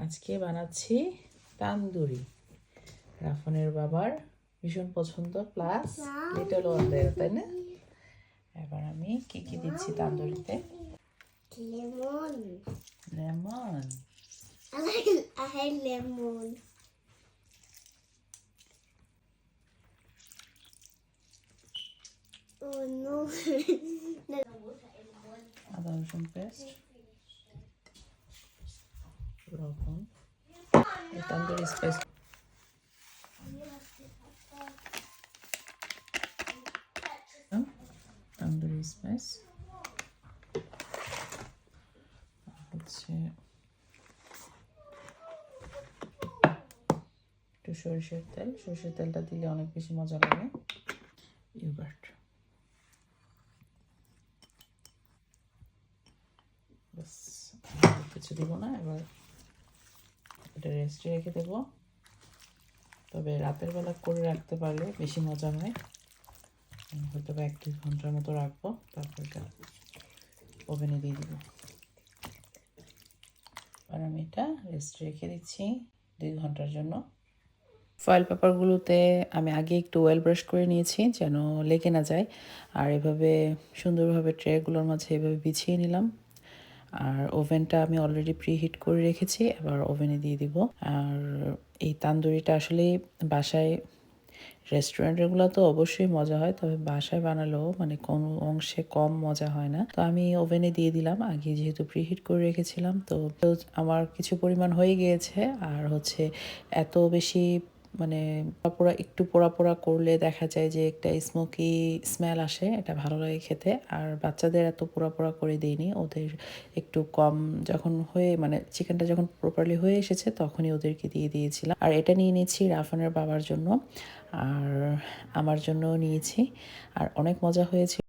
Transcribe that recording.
আজকে বানাচ্ছি তান্দুরি রাফনের বাবার ভীষণ পছন্দ প্লাস লিটল ওয়ানদের তাই না এবার আমি কি কি দিচ্ছি তান্দুরিতে. Lemon hate. Oh no. আদা রসুন পেস্ট লবণ এই তান্দুরি স্পাইস তান্দুরি স্পাইস হচ্ছে একটু সরিষার তেল। সরিষার তেলটা দিলে অনেক বেশি মজা লাগে। ইউগার্ট কিছু দিব না, এবার রেস্টে রেখে দেবো। তবে রাতের বেলা করে রাখতে পারলে বেশি মজা হয় হয়তো বা এক দুই ঘণ্টার মতো রাখব, তারপর এটা ওভেনে দিয়ে দিব। আর আমি এটা রেস্টে রেখে দিচ্ছি দুই ঘণ্টার জন্য। ফয়েল পেপারগুলোতে আমি আগে একটু ওয়েল ব্রাশ করে নিয়েছি যেন লেগে না যায়। আর এভাবে সুন্দরভাবে ট্রেগুলোর মাঝে এভাবে বিছিয়ে নিলাম। আর ওভেনটা আমি অলরেডি প্রি হিট করে রেখেছি, এবার ওভেনে দিয়ে দিব। আর এই তান্দুরিটা আসলে বাসায় রেস্টুরেন্টগুলো তো অবশ্যই মজা হয়, তবে বাসায় বানালেও মানে কোনো অংশে কম মজা হয় না। তো আমি ওভেনে দিয়ে দিলাম, আগে যেহেতু প্রিহিট করে রেখেছিলাম, তো আমার কিছু পরিমাণ হয়ে গিয়েছে। আর হচ্ছে এত বেশি মানে পোড়া একটু পোড়া পোড়া করলে দেখা যায় যে একটা স্মোকি স্মেল আসে, এটা ভালো লাগে খেতে। আর বাচ্চাদের এত পোড়া পোড়া করে দিইনি, ওদের একটু কম যখন হয়ে মানে চিকেনটা যখন প্রপারলি হয়ে এসেছে, তখনই ওদেরকে দিয়ে দিয়েছিলাম। আর এটা নিয়ে নিয়েছি রাফানের বাবার জন্য, আর আমার জন্য নিয়েছি। আর অনেক মজা হয়েছিল।